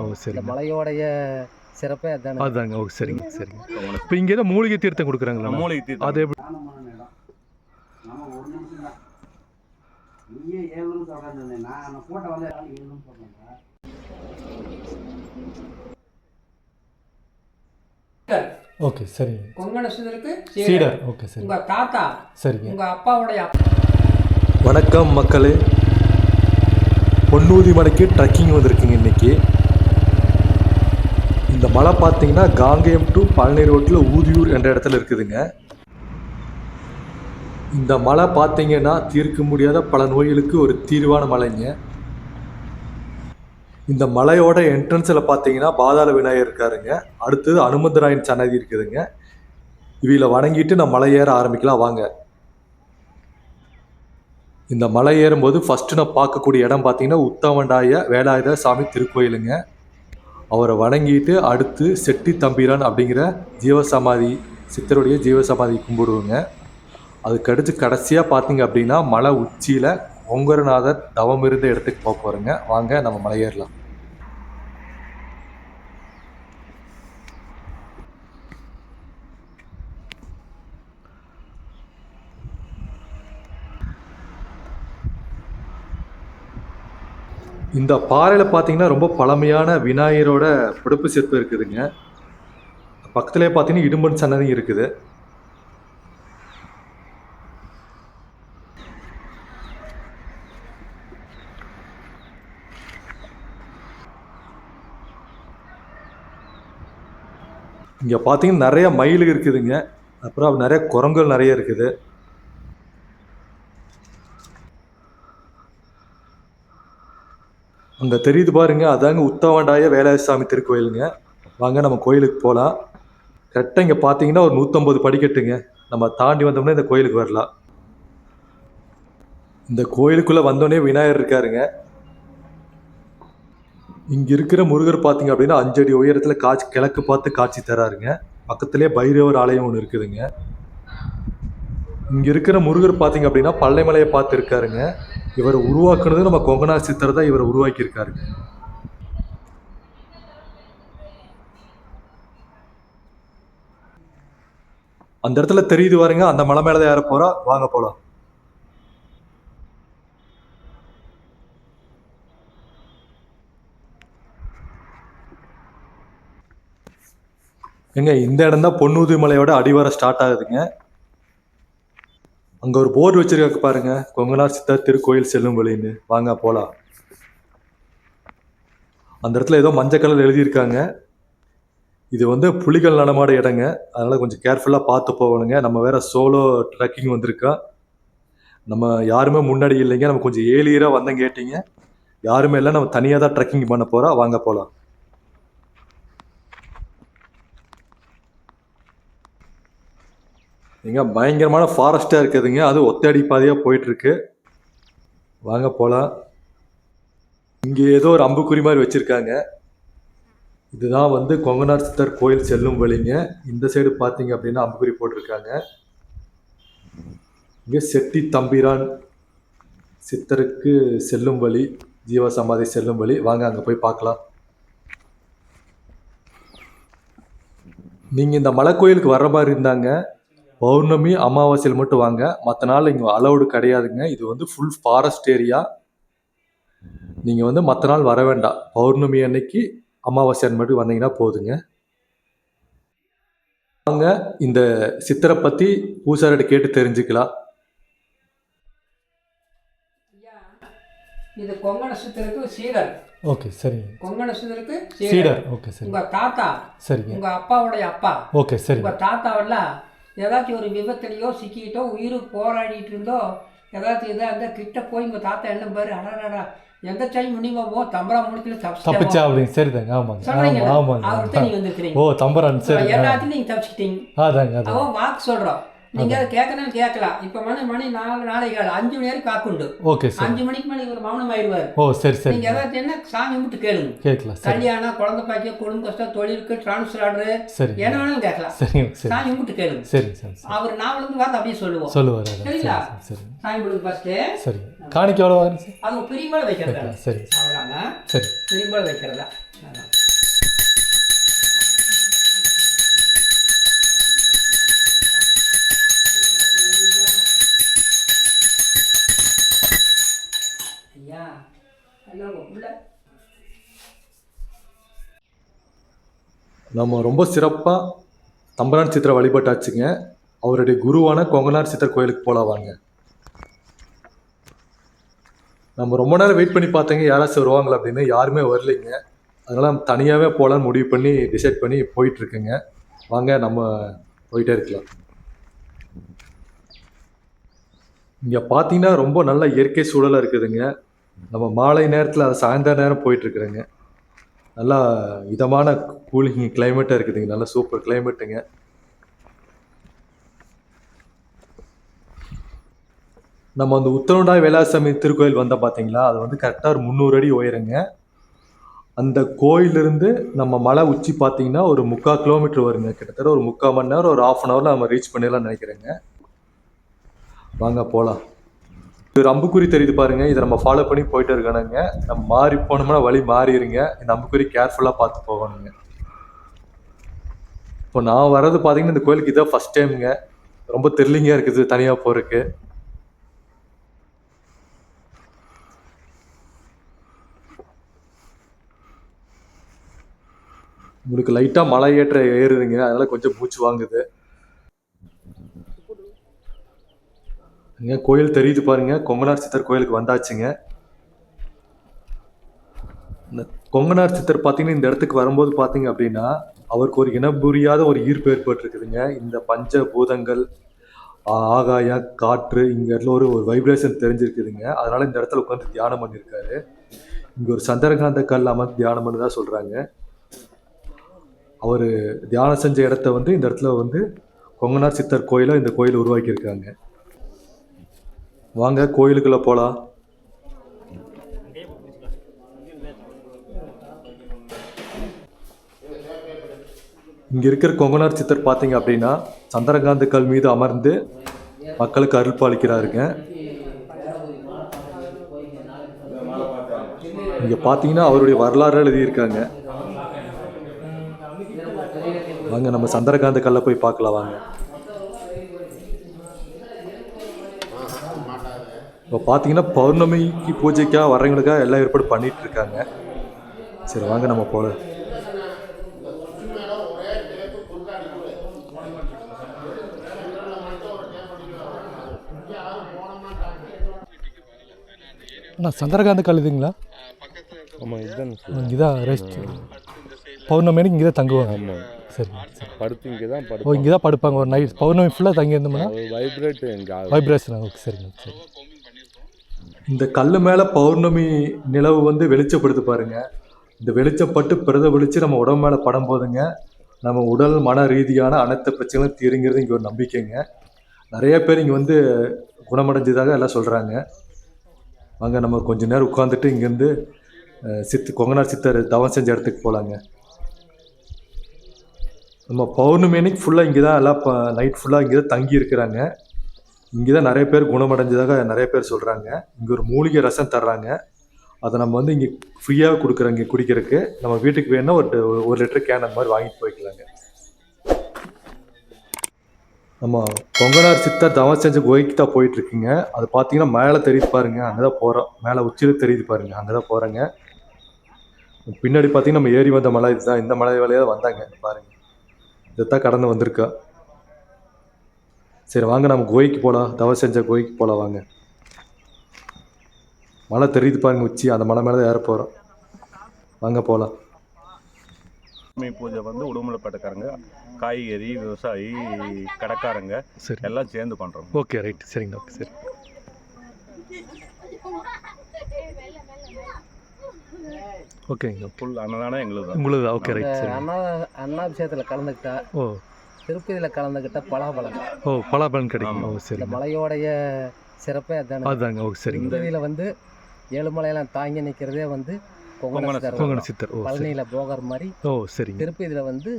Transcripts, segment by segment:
ஓ சரிங்க. மலையோடைய சிறப்பே அதானே? அதுதாங்க ஓ சரிங்க சரிங்க. இப்போ இங்கே ஏதோ மூலிகை தீர்த்தம் கொடுக்குறாங்களா மூலிகை தீர்த்தம். அது எப்படி? தியானமான இடம் நம்ம ஒரு நிமிஷம் தான். நீயே ஏழு நிமிஷம் உட்காந்துருந்தேன் நான் அந்த ஃபோட்டோ வந்து ஏழு நிமிஷம் உட்காந்தேன் ஓகே சிதருக்கு சீடர். ஓகே சரி. உங்க தாத்தா. சரிங்க. உங்க அப்பாவுடைய அப்பா. வணக்கம் மக்களே. பொன்னூதி மலைக்கு ட்ரக்கிங் வந்திருக்குங்க இன்னைக்கு. இந்த மலை பார்த்தீங்கன்னா காங்கேயம் டு பழனி ரோட்டில் ஊதியூர் என்ற இடத்துல இருக்குதுங்க. இந்த மலை பார்த்தீங்கன்னா தீர்க்க முடியாத பல நோய்களுக்கு ஒரு தீர்வான மலைங்க. இந்த மலையோட என்ட்ரன்ஸில் பார்த்தீங்கன்னா பாதாள விநாயகர் இருக்காருங்க. அடுத்தது அனுமந்தராயன் சன்னதி இருக்குதுங்க. இவையில் வணங்கிட்டு நான் மலை ஏற ஆரம்பிக்கலாம். வாங்க. இந்த மலை ஏறும்போது ஃபஸ்ட்டு நான் பார்க்கக்கூடிய இடம் பார்த்தீங்கன்னா உத்தவண்டாய வேலாயுத சாமி திருக்கோயிலுங்க. அவரை வணங்கிட்டு அடுத்து செட்டி தம்பிரான் அப்படிங்கிற ஜீவசமாதி சித்தருடைய ஜீவசமாதி கும்பிடுவோங்க. அதுக்கடுத்து கடைசியாக பார்த்தீங்க அப்படின்னா மலை உச்சியில் ஒங்கரநாதர் தவம் இருந்த இடத்துக்கு போக போகிறோங்க வாங்க நம்ம மலையேறலாம் இந்த பாறையில் பார்த்தீங்கன்னா ரொம்ப பழமையான விநாயகரோட பிடிப்பு சிற்பம் இருக்குதுங்க. பக்கத்துலேயே பார்த்தீங்கன்னா இடும்பன் சன்னதி இருக்குது. இங்கே பார்த்தீங்கன்னா நிறைய மயில் இருக்குதுங்க. அப்புறம் நிறைய குரங்குகள் நிறைய இருக்குது. அங்கே தெரியுது பாருங்க அதாங்க உத்தவண்டாய வேலாயசாமி திருக்கோயிலுங்க. வாங்க நம்ம கோயிலுக்கு போகலாம் கரெக்டாக இங்கே பார்த்தீங்கன்னா ஒரு நூற்றம்பது படிக்கட்டுங்க நம்ம தாண்டி வந்தோம்னா இந்த கோயிலுக்கு வரலாம். இந்த கோயிலுக்குள்ளே வந்தோடனே விநாயகர் இருக்காருங்க. இங்கே இருக்கிற முருகர் பார்த்தீங்க அப்படின்னா அஞ்சடி உயரத்தில் காட்சி கிழக்கு பார்த்து காட்சி தராருங்க. பக்கத்துலேயே பைரவர் ஆலயம் ஒன்று இருக்குதுங்க. இங்கே இருக்கிற முருகர் பார்த்தீங்க அப்படின்னா பள்ளைமலையை பார்த்து இருக்காருங்க இவர் உருவாக்குனது நம்ம கொங்கனா சித்தர் தான் இவர் உருவாக்கியிருக்காரு. அந்த இடத்துல தெரியுது பாருங்க அந்த மலை மேலே தான் ஏற போறா? வாங்க போலாம். எங்க இந்த இடம் தான் பொன்னூதி மலையோட அடிவாரம் ஸ்டார்ட் ஆகுதுங்க. அங்க ஒரு போர்டு வச்சிருக்க பாருங்க. கொங்கனார் சித்தர் திருக்கோயில் செல்லும் வழின்னு. வாங்க போகலாம் அந்த இடத்துல ஏதோ மஞ்சள் கலர் எழுதியிருக்காங்க. இது வந்து புலிகள் நடமாட இடங்க. அதனால கொஞ்சம் கேர்ஃபுல்லாக பார்த்து போகணுங்க. நம்ம வேற சோலோ ட்ரெக்கிங் வந்திருக்கோம். நம்ம யாருமே முன்னாடி இல்லைங்க. நம்ம கொஞ்சம் ஏலியராக வந்தேன் கேட்டீங்க. யாருமே இல்லை. நம்ம தனியாக தான் ட்ரெக்கிங் பண்ண போகிறோம் வாங்க போகலாம் எங்க பயங்கரமான ஃபாரஸ்ட்டாக இருக்குதுங்க. அது ஒத்தடி பாதையாக போயிட்டுருக்கு. வாங்க போகலாம் இங்கே ஏதோ ஒரு அம்புக்குறி மாதிரி வச்சுருக்காங்க. இதுதான் வந்து கொங்கனார் சித்தர் கோயில் செல்லும் வழிங்க. இந்த சைடு பார்த்தீங்க அப்படின்னா அம்புக்குறி போட்டிருக்காங்க. இங்கே செட்டி தம்பிரான் சித்தருக்கு செல்லும் வழி ஜீவசமாதி செல்லும் வழி. வாங்க அங்கே போய் பார்க்கலாம். நீங்கள் இந்த மலை கோயிலுக்கு வர்ற மாதிரி இருந்தாங்க. பௌர்ணமி அமாவாசையில் மட்டும் வாங்க. மற்ற நாள் இங்கே அலௌடு கிடையாதுங்க. இது வந்து ஃபுல் ஃபாரஸ்ட் ஏரியா நீங்கள் வந்து மற்ற நாள் வர வேண்டாம். பௌர்ணமி அன்னைக்கு அமாவாசை மட்டும் வந்தீங்கன்னா போதுங்க. வாங்க. இந்த சித்தரை பற்றி பூசாரிட்ட கேட்டு தெரிஞ்சுக்கலாம். இது கொங்கண சித்தருக்கு சீடர். ஓகே சரிங்க கொங்கண சித்தருக்கு சீடர். ஓகே சரி. உங்க தாத்தா. சரிங்க. உங்க அப்பாவுடைய அப்பா. ஓகே சரிங்க. உங்க தாத்தாவெல்லாம் ஏதாச்சும் ஒரு விபத்துலையோ சிக்கிக்கிட்டோ உயிருக்கு போராடிட்டு இருந்தோ ஏதாச்சும் இதாக இருந்தால் கிட்ட போய் உங்க தாத்தா என்ன பாரு அடடா எந்த முடியுமோ ஓ தம்பரா முடித்துல தப்பிச்சா அப்படிங்க சரிதாங்க ஆமாங்க. ஆமாங்க வந்திருக்கிறீங்க ஓ தம்பரான் சரி. எல்லாத்தையும் நீங்க தப்பிச்சிட்டீங்க. அதாங்க அவன் வாக்கு சொல்றோம் நீங்க அதை கேட்கணும் கேட்கலாம். இப்ப மணி மணி நாலு நாளை கால அஞ்சு மணி வரைக்கும் காக்குண்டு. ஓகே சரி. அஞ்சு மணிக்கு மேலே இவர் மௌனம் ஆயிடுவார் ஓ சரி சரி. நீங்க ஏதாச்சும் என்ன சாமி கும்பிட்டு கேளுங்க. கேட்கலாம் சரி. கல்யாணம் குழந்தை பாக்கியம் குடும்ப கஷ்டம் தொழிலுக்கு டிரான்ஸ்ஃபர் ஆர்டரு சரிங்க என்ன வேணாலும் கேட்கலாம். சரி சாமி கும்பிட்டு கேளுங்க. சரி சரி அவர் நாவலேருந்து வரது அப்படியே சொல்லுவோம். சொல்லுவார் சரிங்களா? சரி சரி சாமி கும்பிடுங்க ஃபர்ஸ்ட்டு சரிங்க காணிக்கை எவ்வளோ வாங்குறீங்க சார் அவங்க பிரிமலை வைக்கிறதா? சரி. சரி. பிரிமலை வைக்கிறதா? நம்ம ரொம்ப சிறப்பாக தம்பரான் சித்திரை வழிபட்டாச்சுங்க. அவருடைய குருவான கொங்கனார் சித்தர் கோயிலுக்கு போகலாம் வாங்க நம்ம ரொம்ப நேரம் வெயிட் பண்ணி பார்த்தேங்க யாராச்சும் வருவாங்களா அப்படின்னு. யாருமே வரலைங்க. அதனால் தனியாகவே போகலான்னு முடிவு பண்ணி டிசைட் பண்ணி போயிட்டுருக்குங்க. வாங்க நம்ம போயிட்டே இருக்கலாம். இங்கே பார்த்தீங்கன்னா ரொம்ப நல்ல இயற்கை சூழலாக இருக்குதுங்க. நம்ம மாலை நேரத்தில் அதை சாயந்தர நேரம் போயிட்டுருக்குறேங்க. நல்லா இதமான கூலிங் கிளைமேட்டாக இருக்குதுங்க. நல்லா சூப்பர் கிளைமேட்டுங்க நம்ம அந்த உத்தரண்டா வேளாசாமி திருக்கோயில் வந்தால் பார்த்தீங்களா அது வந்து கரெக்டாக ஒரு முந்நூறு அடி உயருங்க. அந்த கோயிலிருந்து நம்ம மலை உச்சி பார்த்தீங்கன்னா ஒரு முக்கால் கிலோமீட்டர் வருங்க. கிட்டத்தட்ட ஒரு முக்கால் மணி நேரம் ஒரு ஆஃப் அன் ஹவரில் நம்ம ரீச் பண்ணிடலாம்னு நினைக்கிறேங்க. வாங்க போகலாம் ஒரு அம்புக்குறி தெரியுது பாருங்க. இதை நம்ம ஃபாலோ பண்ணி போயிட்டு இருக்கணுங்க. நம்ம மாறி போனோம்னா வழி மாறிடுங்க. இந்த அம்புக்குறி கேர்ஃபுல்லாக பார்த்து போகணுங்க. இப்போ நான் வர்றது பார்த்தீங்கன்னா இந்த கோயிலுக்கு இதான் ஃபர்ஸ்ட் டைமுங்க ரொம்ப த்ரில்லிங்காக இருக்குது தனியாக போகிறதுக்கு உங்களுக்கு லைட்டாக மலை ஏற்ற ஏறுதுங்க. அதனால கொஞ்சம் மூச்சு வாங்குது. இங்க கோயில் தெரியுது பாருங்க. கொங்கனார் சித்தர் கோயிலுக்கு வந்தாச்சுங்க. இந்த கொங்கனார் சித்தர் பார்த்தீங்கன்னா இந்த இடத்துக்கு வரும்போது பார்த்தீங்க அப்படின்னா அவருக்கு ஒரு இனம் புரியாத ஒரு ஈர்ப்பு ஏற்பட்டிருக்குதுங்க. இந்த பஞ்ச பூதங்கள் ஆ- ஆகாயம் காற்று இங்கே இடத்துல ஒரு ஒரு வைப்ரேஷன் தெரிஞ்சிருக்குதுங்க. அதனால் இந்த இடத்துல உட்காந்து தியானம் பண்ணியிருக்காரு இங்கே ஒரு சந்திரகாந்த கல் அமர்ந்து தியானம் பண்ணதா சொல்கிறாங்க அவர் தியானம் செஞ்ச இடத்த வந்து இந்த இடத்துல வந்து கொங்கனார் சித்தர் கோயிலை இந்த கோயில் உருவாக்கியிருக்காங்க. வாங்க கோயிலுக்குள்ளே போகலாம் இங்கே இருக்கிற கொங்கனார் சித்தர் பார்த்தீங்க அப்படின்னா சந்திரகாந்த கல் மீது அமர்ந்து மக்களுக்கு அருள் பாலிக்கிறாருங்க. இங்கே பார்த்தீங்கன்னா அவருடைய வரலாறு எழுதியிருக்காங்க. வாங்க நம்ம சந்திரகாந்த கல்லை போய் பார்க்கலாம் வாங்க. இப்போ பார்த்தீங்கன்னா பௌர்ணமிக்கு பூஜைக்காக வர்றவங்களுக்காக எல்லாம் ஏற்பாடு பண்ணிட்டு இருக்காங்க சரி வாங்க நம்ம போல அண்ணா சந்திரகாந்த கல் இதுங்களா ஆமாம் இதுதான் இதான் ரெஸ்ட் பௌர்ணமி இங்கே தான் தங்குவாங்க. ஆமாம் சரி படுத்து இங்கே தான் ஓ படுப்போம் இங்கே தான் படுப்பாங்க. ஒரு நைட் பௌர்ணமி ஃபுல்லாக தங்கி இருந்தோம்னா அது வைப்ரேட் வைப்ரேஷன் ஓகே சரிங்க சரி. இந்த கல் மேலே பௌர்ணமி நிலவு வந்து வெளிச்சப்படுத்து பாருங்க. இந்த வெளிச்சப்பட்டு பிரதிபலித்து நம்ம உடம்பு மேலே படம் போதுங்க. நம்ம உடல் மன ரீதியான அனைத்து பிரச்சனைகளும் தீருங்கிறது இங்கே ஒரு நம்பிக்கைங்க. நிறைய பேர் இங்கே வந்து குணமடைஞ்சதாக எல்லாம் சொல்கிறாங்க வாங்க நம்ம கொஞ்ச நேரம் உட்காந்துட்டு இங்கேருந்து சித்து கொங்கனார் சித்தர் தவம் செஞ்ச இடத்துக்கு போகலாங்க நம்ம பௌர்ணமி அன்னைக்கு ஃபுல்லாக இங்கே தான் எல்லாம் நைட் ஃபுல்லாக இங்கே தான் தங்கி இருக்கிறாங்க. இங்கே தான் நிறைய பேர் குணமடைஞ்சதாக நிறைய பேர் சொல்கிறாங்க இங்கே ஒரு மூலிகை ரசம் தர்றாங்க. அதை நம்ம வந்து இங்கே ஃப்ரீயாக கொடுக்குறோம் இங்கே குடிக்கிறதுக்கு. நம்ம வீட்டுக்கு வேணால் ஒரு ஒரு லிட்டர் கேன் அந்த மாதிரி வாங்கிட்டு போய்க்கலாங்க. நம்ம கொங்கனார் சித்தர் தவம் செஞ்ச கோயிலுக்கு தான் போயிட்டுருக்குங்க. அது பார்த்தீங்கன்னா மேலே தெரியுது பாருங்கள் அங்கே தான் போகிறோம் மேலே உச்சியில் தெரியுது பாருங்கள் அங்கே தான் போகிறேங்க பின்னாடி பார்த்தீங்கன்னா நம்ம ஏறி வந்த மலை இதுதான். இந்த மலை வேலையாக வந்தாங்க. பாருங்கள் இதைத்தான் கடந்து வந்திருக்கா சரி வாங்க நம்ம கோயிக்கு போகலாம் தவம் செஞ்ச கோயிக்கு போகலாம் வாங்க. மலை தெரியுது பாருங்க உச்சி. அந்த மலை மேலே தான் ஏற போகிறோம் வாங்க போகலாம் லட்சுமி பூஜை வந்து உடுமலைப்பேட்டைக்காரங்க காய்கறி விவசாயி கடைக்காரங்க சரி. எல்லாம் சேர்ந்து பண்ணுறோம் ஓகே ரைட். சரிங்க ஓகே சரி. ஓகேங்க ஓகே. ஃபுல் அன்னதானம் எங்களுக்கு உங்களுது ஓகே ரைட் சரி. அண்ணா அண்ணாபிஷேகத்தில் கலந்துக்கிட்டா. ஓ. திருப்பதியில் கலந்துக்கிட்ட பலாபலம் ஓ பலாபலன் கிடைக்கும். ஓ இந்த சரிங்க மலையோடைய சிறப்பே அதானே? அதுதாங்க ஓகே சரிங்க. திருப்பதியில் வந்து ஏழுமலையெல்லாம் தாங்கி நிற்கிறதே வந்து கொங்கண சித்தர். ஓ சரி. பழனியில் போகர் மாதிரி ஓ சரிங்க. திருப்பதியில் வந்து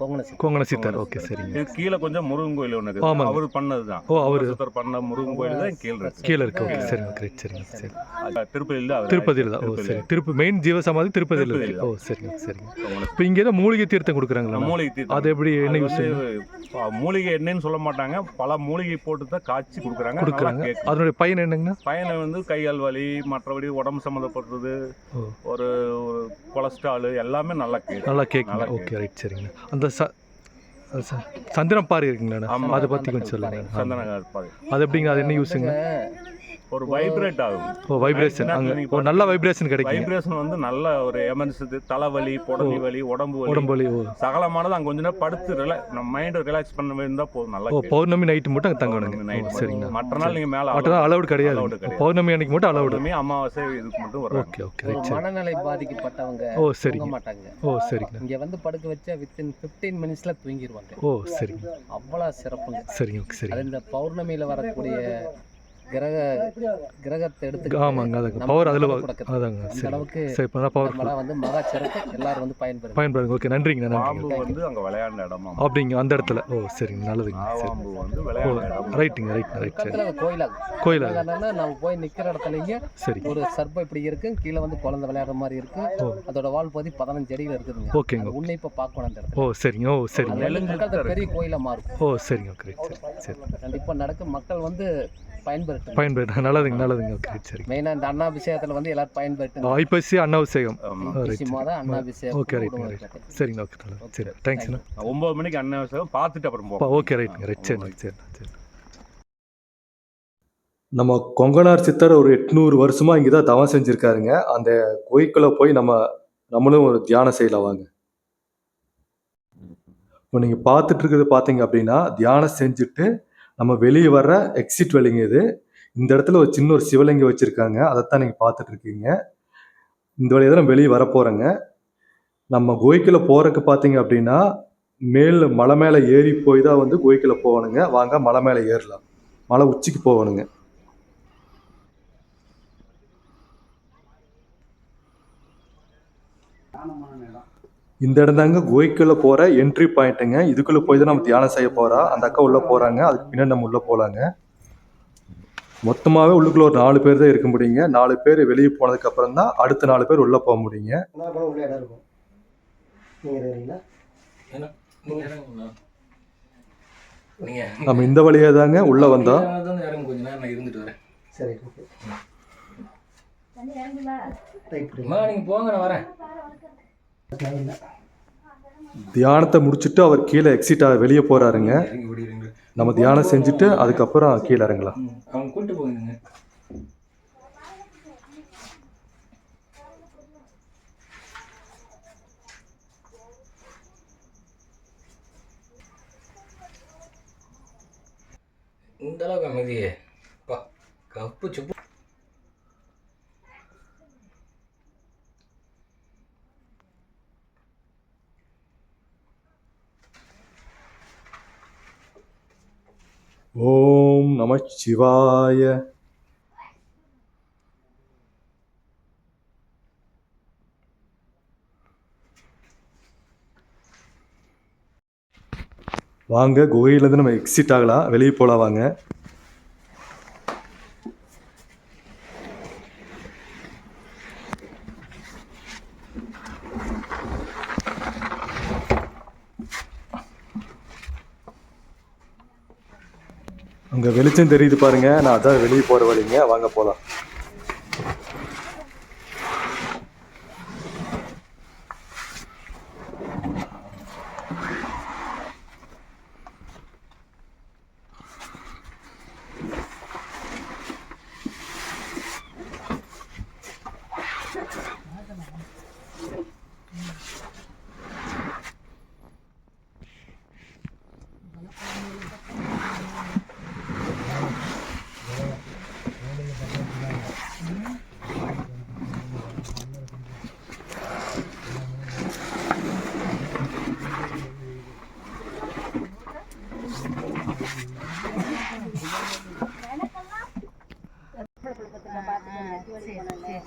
கொங்கண சித்தர். ஓகே சரிங்க. இது கீழே கொஞ்சம் முருகன் கோயில் ஒன்று ஆமாங்க. அவர் பண்ணதுதான். ஓ அவரு. சித்தர் பண்ண முருகன் கோயில் தான் கீழே இருக்கு. கீழே இருக்கு. ஓகே சரிங்க கிரேட் சரிங்க சரி. திருப்பதியில் அவர் திருப்பதியில் தான். ஓ சரி. திருப்பதி மெயின் ஜீவசமாதி திருப்பதியில் இருக்கு. திருப்பதியில. ஓ சரிங்க சரிங்க. இப்போ இங்கே தான் மூலிகை தீர்த்தம் கொடுக்குறாங்களா? மூலிகை தீர்த்தம். அது எப்படி என்ன யூஸ் மூலிகை என்னன்னு சொல்ல மாட்டாங்க. பல மூலிகை போட்டு தான் காய்ச்சி கொடுக்குறாங்க. கொடுக்குறாங்க. அதனுடைய பயன் என்னங்கண்ணா? பையனை வந்து கைகால் வலி மற்றபடி உடம்பு சம்மந்தப்பட்டது ஓ. ஒரு ஒரு கொலஸ்ட்ரால் எல்லாமே நல்லா கேட்கும். நல்லா கேட்குங்க. ஓகே ரைட் சரிங்க அந்த ச அது ச- சந்திரம் பாறை இருக்குங்கண்ணா ஆமா. அதை பற்றி கொஞ்சம் சொல்லுங்க. ஆமா. சந்தன இருப்பாங்க அது எப்படிங்க? அது என்ன யூஸுங்க ஒரு வைப்ரேட் ஆகும் ஓ வைப்ரேஷன் அங்கே நல்ல வைப்ரேஷன் கிடைக்குங்க. வைப்ரேஷன் வந்து நல்ல ஒரு எமர்ஜென்சி தலைவலி புடனி வலி உடம்பு வலி. உடம்பு வலி சகலமானது அங்க கொஞ்ச நேரம் படுத்து ரிலா நம்ம மைண்டை ரிலாக்ஸ் பண்ண இருந்தா போதும் நல்லா ஓ. பௌர்ணமி நைட்டு மட்டும் அங்கே தங்கணுங்க. ஓ சரிங்கண்ணா மற்ற நாள் நீங்க மேல மற்ற அலவுட் கிடையாது. பௌர்ணமி அன்னைக்கு மட்டும் அலவுடு அமாவாசை இதுக்கு மட்டும் வரும் ஓகே ஓகே ரைட் சரி. மனநிலை பாதிக்கப்பட்டவங்க ஓ சரிங்க. மாட்டாங்க. ஓ சரிங்க. இங்க வந்து படுக்க வச்சா வித்தின் ஃபிஃப்டீன் மினிட்ஸ்ல தூங்கிடுவாங்க ஓ சரிங்க. அவ்வளோ சிறப்புங்க. சரிங்க ஓகே அது சரிங்க இந்த பௌர்ணமியில வரக்கூடிய கிரக கிரகத்தை எடுத்து ஆமாங்க அதுங்க பவர் அதில். அதாங்க சரி. அளவுக்கு சரி இப்போ பவர் வந்து மகா சிறப்பு எல்லாரும் வந்து பயன்பெறும் பயன்படுங்க ஓகே நன்றிங்க பாம்பு வந்து அங்க விளையாண்ட இடமா? அப்படிங்க அந்த இடத்துல. ஓ சரிங்க நல்லதுங்க சரி. ஓ ரைட்டுங்க ரைட் ரைட் சரி. பக்கத்துல கோயிலாகும் கோயிலா என்னன்னா நம்ம போய் நிக்கிற இடத்துலங்க சரி. ஒரு சர்ப்பம் இப்படி இருக்கு கீழே வந்து குழந்தை விளையாடுற மாதிரி இருக்கு. ஓ. அதோட வால் பகுதி பதினஞ்சு அடியில் இருக்குதுங்க. ஓகேங்க அது உன்னிப்பா பார்க்கணும் அந்த ஓ இடத்துல சரிங்க ஓ சரிங்க. அது எழுந்திருக்க அந்த பெரிய கோயிலா மாறும். ஓ சரிங்க ஓகே சரி சரி. கண்டிப்பா நடக்கும். மக்கள் வந்து பயன்பெறட்டும் பயன்பெற நல்லதுங்க நல்லதுங்க. ஓகே சரி. மெயினா இந்த அண்ணாபிஷேகத்துல வந்து எல்லாரும் ஐப்பசி ரைட் ஐப்பசி மாதம் அண்ணாபிஷேகம் ஓகே ரைட்டுங்க ரைட் சரிங்க ஓகே நல்லது சரி தேங்க்ஸ்ண்ணா ஒன்பது மணிக்கு அண்ணன் பார்த்துட்டு அப்புறம் ஓகே ரைட்டுங்க ரைட் சரி சரி சரி. நம்ம கொங்கனார் சித்தர் ஒரு எட்நூறு வருஷமா இங்கே தான் தவம் செஞ்சுருக்காருங்க. அந்த கோயிலுக்குள்ள போய் நம்ம நம்மளும் ஒரு தியானம் செய்யலாம் வாங்க. இப்போ நீங்கள் பார்த்துட்டு இருக்கிறது பார்த்தீங்க அப்படின்னா தியானம் செஞ்சுட்டு நம்ம வெளியே வர்ற எக்ஸிட் வழிங்க இது. இந்த இடத்துல ஒரு சின்ன ஒரு சிவலிங்கம் வச்சுருக்காங்க. அதைத்தான் நீங்கள் பார்த்துட்டு இருக்கீங்க. இந்த வழியாக தான் நம்ம வெளியே வர போகிறோங்க நம்ம கோய்க்கில் போகிறதுக்கு பார்த்தீங்க அப்படின்னா மேல் மலை மேலே ஏறி போய் தான் வந்து கோய்க்கில் போகணுங்க. வாங்க மலை மேலே ஏறலாம். மலை உச்சிக்கு போகணுங்க. இந்த இடம் தாங்க கோயிலுக்குள்ள போகிற என்ட்ரி பாயிண்ட்டுங்க இதுக்குள்ளே போய் தான் நம்ம தியானம் செய்ய போகிறோம் அந்த அக்கா உள்ளே போகிறாங்க அதுக்கு பின்னாடி நம்ம உள்ளே போகலாங்க மொத்தமாகவே உள்ளுக்குள்ள ஒரு நாலு பேர் தான் இருக்க முடியுங்க. நாலு பேர் வெளியே போனதுக்கு அப்புறம் தான் அடுத்த நாலு பேர் உள்ளே போக முடியுங்க. நம்ம இந்த வழியாக தாங்க உள்ளே வந்தோம். கொஞ்ச நேரம் நான் இருந்துட்டு வரேன். சரி ஓகே. போங்க நான் வரேன். தியானத்தை முடிச்சுட்டு அவர் கீழே எக்ஸிட் வெளியே போகிறாருங்க நம்ம தியானம் செஞ்சுட்டு அதுக்கப்புறம் கீழே இறங்கலாம். அவங்க கூட்டு போகுதுங்க இந்த அளவுக்கு அமைதியே. கப்பு சுப்பு. ஓம் நம சிவாய. வாங்க குகையிலேருந்து நம்ம எக்ஸிட் ஆகலாம். வெளியே போகலாம் வாங்க. அங்கே வெளிச்சம் தெரியுது பாருங்கள் நான் அதான் வெளியே போகிற வழிங்க. வாங்க போகலாம்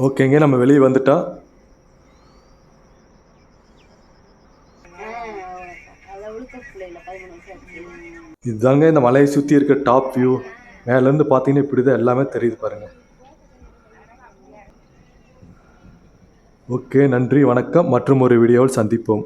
ஓகேங்க நம்ம வெளியே வந்துட்டா. இதுதாங்க இந்த மலையை சுற்றி இருக்க டாப் வியூ மேலேருந்து பார்த்தீங்கன்னா இப்படி தான் எல்லாமே தெரியுது பாருங்கள் ஓகே நன்றி வணக்கம். மற்றும் ஒரு வீடியோவில் சந்திப்போம்.